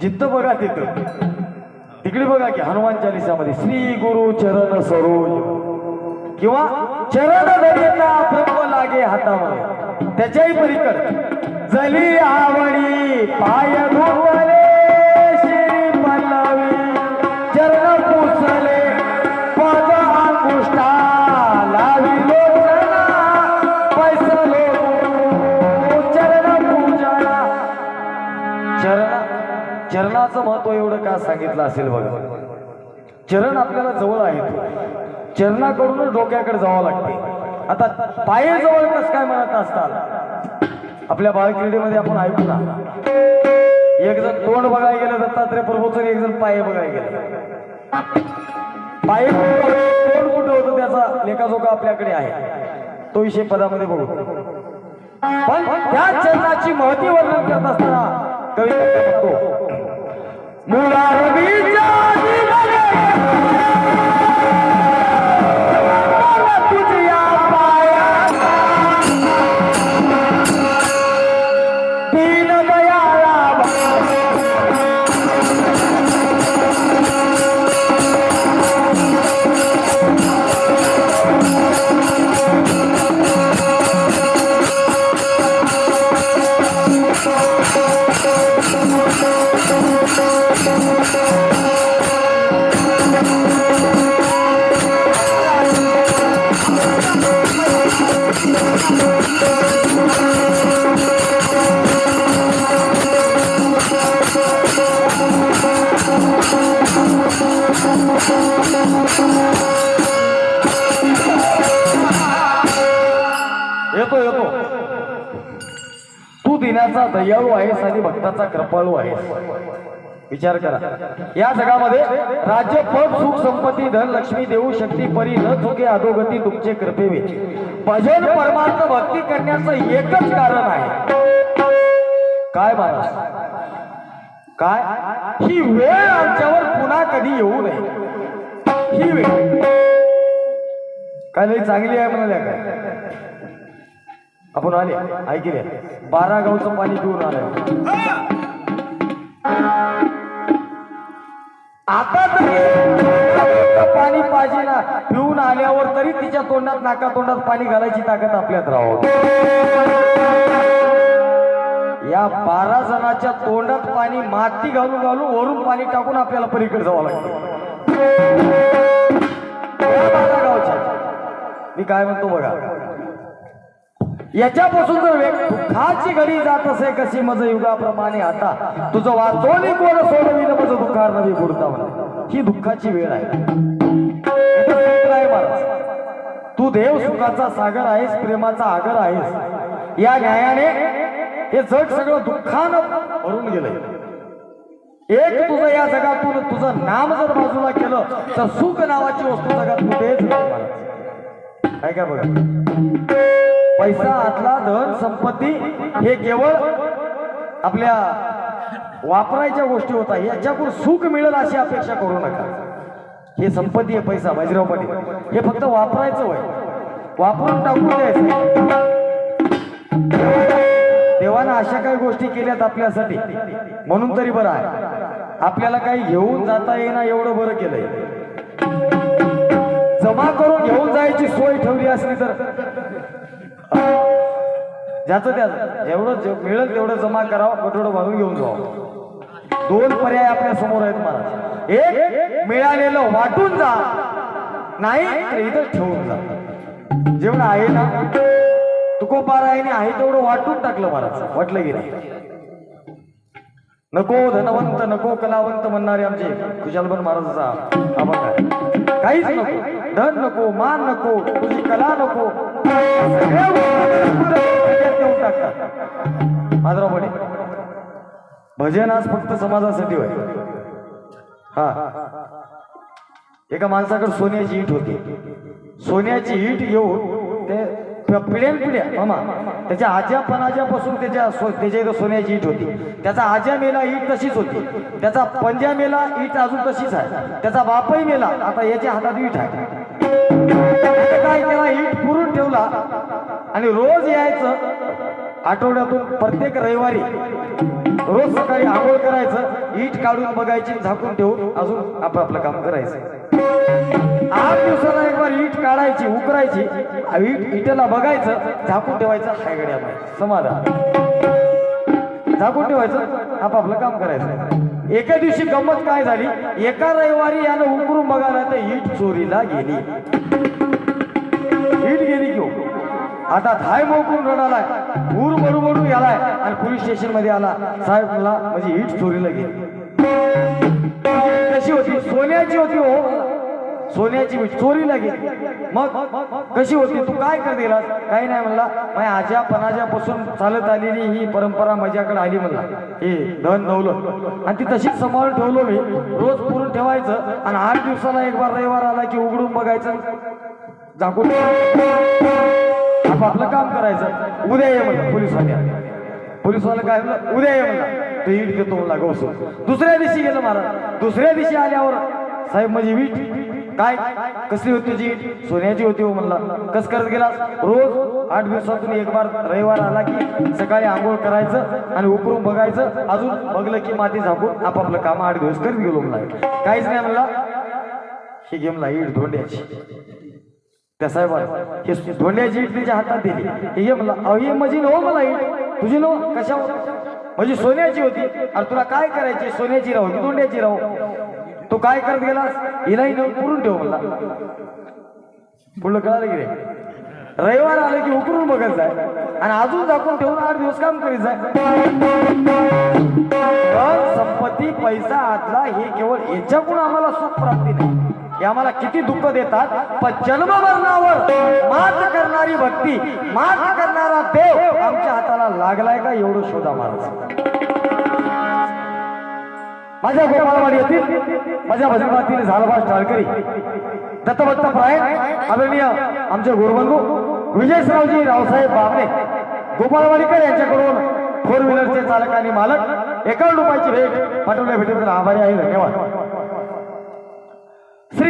जिद्द बघा तिथं. तिकडे बघा की हनुमान चालिसामध्ये श्री गुरु चरण सरोज. किंवा चरण दरिता ब्रह्म लागे हातामध्ये. त्याच्याही पलीकड. जली आवडी पाय धुवले श्री पल्लवी. चरण पुसले पद अंकुष्ठा लावी लोचना. पैसलो चरण पूजना चरणा चरणाचं महत्त्व एवढं का सांगितलं असेल बघा? चरण आपल्याला जवळ आहे चरणाकडूनच डोक्याकडे जावं लागते. आता पाये जवळ कस काय म्हणत असतात आपल्या बाळक्रीडेमध्ये आपण ऐकू ना. एक जण तोंड बघायला गेलं दत्तात्रय प्रभूचं एक जण पाये बघायला गेलं. पाये तोंड कुठं होतं त्याचा लेखाजोखा आपल्याकडे आहे. तो विषय पदामध्ये बघू. पण त्या चरणाची महती वर्णन करत असताना مولا ربي چا دي तू दयाळू आहेस आणि भक्ताचा कृपाळू आहेस विचार करा. या जगामध्ये राज्य पद सुख संपत्ती धन लक्ष्मी देऊ शक्ती परी न चुके अधोगती तुमचे कृपेवे भजन परमार्थ भक्ती करण्याचं एकच कारण आहे. काय महाराज? काय? ही वेळ आमच्यावर पुन्हा कधी येऊ नये. ही वेळ. काय चांगली आहे म्हणाल्या काय? आपण आले ऐकले. बारा गावचं पाणी पिऊन आलं आता तरी पाणी पाहिजे ना पिऊन आल्यावर तरी तिच्या तोंडात नाका तोंडात पाणी घालायची ताकद आपल्यात राहावं या बारा जणाच्या तोंडात पाणी माती घालून घालून वरून पाणी टाकून आपल्याला पलीकडे जावं लागतं. बारा गावच्या. मी काय म्हणतो बघा? याच्यापासून जर दुःखाची घडी जात असे कशी मज युगाप्रमाणे आता तुझं वाचवणी कोण सोडविलं मज दुःखार नवी बुडता ही दुःखाची वेळ आहे. महाराज तू देव सुखाचा सागर आहेस प्रेमाचा आगर आहेस. या न्यायाने हे जग सगळं दुःखानं भरून गेलंय. एक तुझं या जगातून तुझं नाम जर बाजूला केलं तर सुख नावाची वस्तू जगात कुठेच नाही काय काय बघा? पैसा आतला धन संपत्ती हे केवळ आपल्या वापरायच्या गोष्टी होता. याच्याकडून सुख मिळेल अशी अपेक्षा करू नका. हे संपत्ती आहे पैसा बाजीराव पाटील हे फक्त वापरायचं होय वापरून टाकून द्यायचं. देवानं अशा काही गोष्टी केल्यात आपल्यासाठी. म्हणून तरी बरं आहे. आपल्याला काही घेऊन जाता येईना एवढं बरं केलंय. जमा करून घेऊन जायची सोय ठेवली असली तर ज्याचं त्या जेवढं मिळत मिळेल तेवढं जमा करावं कटोडं बांधून घेऊन जावं. दोन पर्याय आपल्यासमोर आहेत महाराज. एक मिळालेलं वाटून जा. नाही तर इथं ठेवून जा. जेवढं आहे ना तुकोबारायने आहे तेवढं वाटून टाकलं महाराज. वाटलं गेलं नको धनवंत नको कलावंत म्हणणारे आमचे खुशालबन महाराजाचा आभार आहे. काहीच नको. धन नको मान नको तुझी कला नको. सगळ्या भजन आज फक्त समाजासाठी होय. हा. एका माणसाकडे सोन्याची ईट होती. सोन्याची ईट येऊन ते पिढ्यान पिढ्या मामा त्याच्या आज्या पणाज्यापासून त्याच्या सो- त्याच्या इथं सोन्याची ईट होती. त्याचा आज्या मेला ईट तशीच होती. त्याचा पंजा मेला ईट अजून तशीच आहे. त्याचा बापही मेला. आता याच्या हातात ईट आहे. काय केला ईट? ठेवला आणि रोज यायचं आठवड्यातून प्रत्येक रविवारी रोज सकाळी आंघोळ करायचं ईट काढून बघायची झाकून ठेवून अजून आपापलं काम करायचं. आठ दिवसाला एक बार ईट काढायची उकरायची ईट इटाला बघायचं झाकून ठेवायचं हायगड्या समाधान. झाकून ठेवायचं आपापलं काम करायचं. एका दिवशी गंमत काय झाली? एका रविवारी यानं उकरून बघायला तर ईट चोरीला गेली. आता थाय मोकून रडालाय ऊर मरू मरू यालाय. आणि पोलीस स्टेशनमध्ये आला. साहेब मला माझी हिट चोरीला गेली. कशी होती? सोन्याची होती हो. सोन्याची वीट चोरीला गेली. मग कशी होती? तू काय कर दिलास काही नाही म्हणला. माझ्या आज्या पणाज्यापासून चालत आलेली ही परंपरा माझ्याकडे आली म्हणला. हे धन दौलत. आणि ती तशीच सांभाळून ठेवलो मी. रोज पुरून ठेवायचं. आणि आठ दिवसाला एक बार रविवार आला की उघडून बघायचं. झाकून आपलं काम करायचं. उद्या ये म्हणलं पोलिसवाले. पोलिसवाला काय म्हणलं उद्या ये म्हणलं. तो ईट देतो म्हणला गौसू दुसऱ्या दिवशी गेलं महाराज. दुसऱ्या दिवशी आल्यावर साहेब माझी वीट. काय? कसली होती तुझी ईट? सोन्याची होती हो म्हणला. कस करत गेला रोज आठ दिवसातून एक बार रविवार आला की सकाळी आंघोळ करायचं आणि उकरून बघायचं. अजून बघलं की माती झाकून आपापलं काम आठ दिवस करत गेलो म्हणला. काहीच नाही म्हणला. ही गेमला ईट धोंड्याची. त्या साहेबाला हे धोंड्याची इट तिच्या हातात दिली हे घे मला अहो माझी नव मला ईट तुझी नव? कशा म्हणजे सोन्याची होती. अरे तुला काय करायची? सोन्याची राहू की धोंड्याची राहू. तू काय करत गेलास? हिलाही नव पुरून ठेव मला पुढलं कळालं की रे? रविवार आलं की उकरून बघत जाय आणि अजून दाखवून ठेवून आठ दिवस काम करीत जाय संपत्ती पैसा आतला हे केवळ याच्याकडून आम्हाला सुख प्राप्ती नाही. हे आम्हाला किती दुःख देतात. पण जन्मवर्णावर मात करणारी भक्ती मात करणारा देव आमच्या हाताला लागलाय का एवढं शोधा महाराज. माझ्या गोपाळवाडी येथील माझ्या भजनातील झालबाज ठाळकरी दत्तभक्त प्राय आदरणीय आमचे गुरुबंधू विजयसरावजी रावसाहेब बाबणे गोपाळवाडीकर यांच्याकडून फोर व्हीलरचे चालक आणि मालक एकावन्न रुपयाची भेट पाठवल्या भेटीबद्दल आभारी आहे धन्यवाद.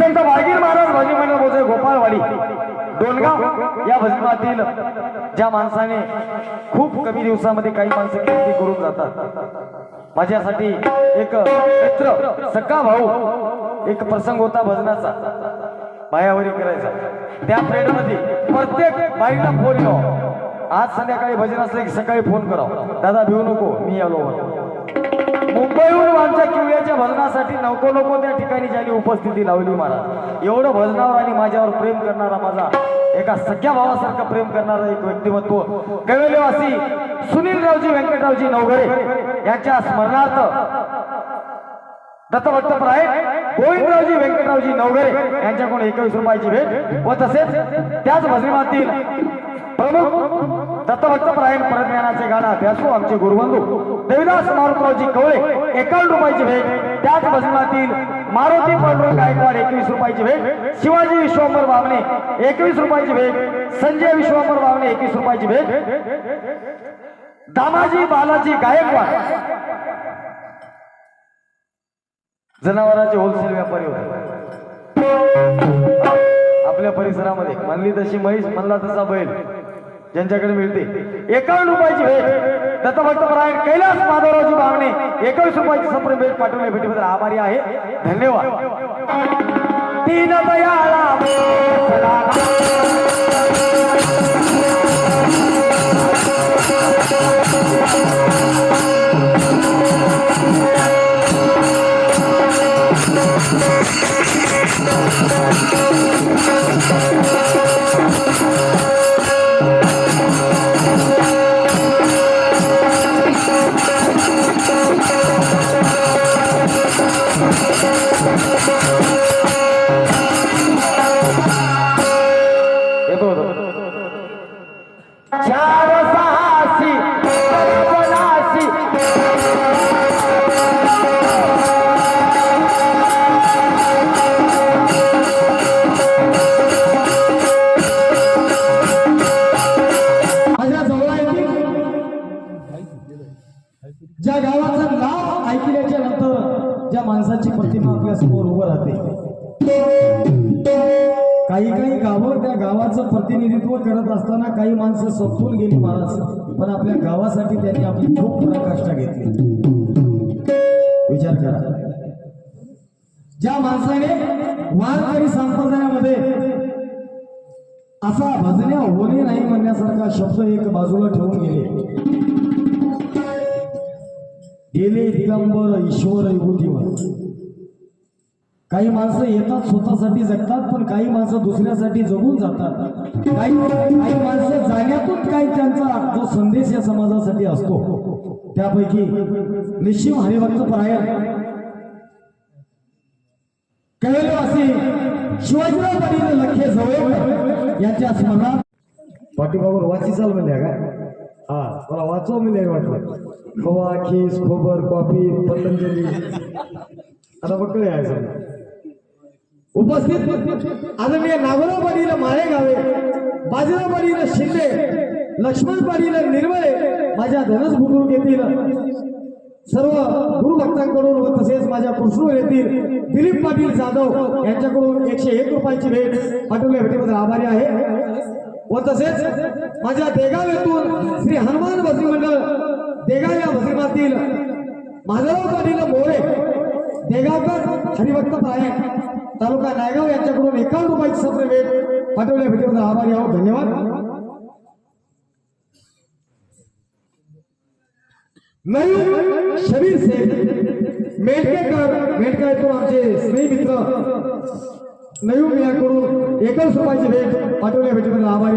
संत वाळगीर महाराज भजनी मंडळ बोलतोय गोपाळवाडी. डोनगाव या भजनातील ज्या माणसाने खूप कमी दिवसामध्ये काही माणसं कीर्ती करून जातात. माझ्यासाठी एक मित्र सक्का भाऊ एक प्रसंग होता भजनाचा. मायावरी करायचा. त्या फ्रेंडमध्ये प्रत्येक बाईला फोन करावा आज संध्याकाळी भजन असलं की सकाळी फोन करावा. दादा भिवू नको मी आलो मुंबईहून माणसा किवळ्याच्या भजनासाठी नको नको त्या ठिकाणी ज्यांनी उपस्थिती लावली महाराज. एवढं भजनावर आणि माझ्यावर प्रेम करणारा माझा एका सख्या भावासारखं प्रेम करणारा एक व्यक्तिमत्व. कवेलेवासी सुनीलरावजी व्यंकटरावजी नवघरे यांच्या स्मरणार्थ दत्तभक्त प्राय गोविंदरावजी व्यंकटरावजी नवघरे यांच्याकडून एकवीस रुपयाची भेट व तसेच त्याच भजनातील प्रमुख दत्तभक्त प्रायण परज्ञानाचे गाणं अभ्यासू आमचे गुरुबंधू. देविदास मारुतरावजी कवळे एकावन्न रुपयाची भेट. त्याच भजनातील मारुती पांडुरंग गायकवाड एकवीस रुपयाची भेट. शिवाजी विश्वंभर बामणे एकवीस रुपयाची भेट. संजय विश्वंभर बामणे एकवीस रुपयाची भेट. दामाजी बालाजी गायकवाड. जनावरांचे होलसेल व्यापारी होते. आपल्या परिसरामध्ये म्हणली तशी म्हैस म्हणला तसा बैल. ज्यांच्याकडे मिळते. एकावन्न रुपयाची भेट. दत्तभक्त परायण कैलास माधवरावजी भावने एकावीस रुपयाची संपूर्ण भेट पाठवल्या भेटीबद्दल आभारी आहे. धन्यवाद. तीन दयाला ज्या गावाचं नाव ऐकल्याच्या नंतर ज्या माणसाची प्रतिमा आपल्यासमोर उभं राहते. काही काही गावं त्या गावाचं प्रतिनिधित्व करत असताना काही माणसं संपून गेली महाराज. पण आपल्या गावासाठी त्यांनी आपली खूप पराकाष्ठा घेतली. विचार करा. ज्या माणसाने वारकरी संप्रदायामध्ये असा भजन्या होणे नाही म्हणण्यासारखा शब्द एक बाजूला ठेवून गेले. गेले दिगंबर ईश्वर युगुतीवर काही माणसं येतात स्वतःसाठी जगतात पण काही माणसं दुसऱ्यासाठी जगून जातात. काही काही माणसं जाण्यातून काही त्यांचा जो संदेश या समाजासाठी असतो. त्यापैकी निश्चिम हरिभक्त परायण. कैलवासी शिवाजीराव पाटील लखे जवळ यांच्या स्मरणात पाठीमागून वाची चाल म्हणजे का? हा मला वाचव मिळेल वाटलं? खवा खीस खोबर कॉफी पतंजली. आता बघ आहे सगळं उपस्थित आदरणीय नागराव पाटील माळेगावे बाजीराव पाटील शिंदे लक्ष्मण पाटील निर्मळे माझ्या धनस बुद्रुक येथील सर्व गुरुभक्तांकडून व तसेच माझ्या कृष्ण येथील दिलीप पाटील जाधव यांच्याकडून एकशे एक रुपयाची भेट पाठवल्या भेटीबद्दल आभारी आहे. व तसेच माझ्या देगाव येथून श्री हनुमान भजनी मंडळ देगाव या भजनातील माधवराव पाटील मोरे देगावकर हरिभक्त प्रायण तालुका नायगाव यांच्याकडून एकावन्न रुपयाची सत्र भेट पाठवल्या भेटीबद्दल आभारी आहोत. धन्यवाद. नवीन शबीर सेठ मेटकेकर मेटकेकर आमचे स्नेही मित्र नवीन याकडून एकच रुपयाची भेट पाठवल्या भेटीबद्दल आभारी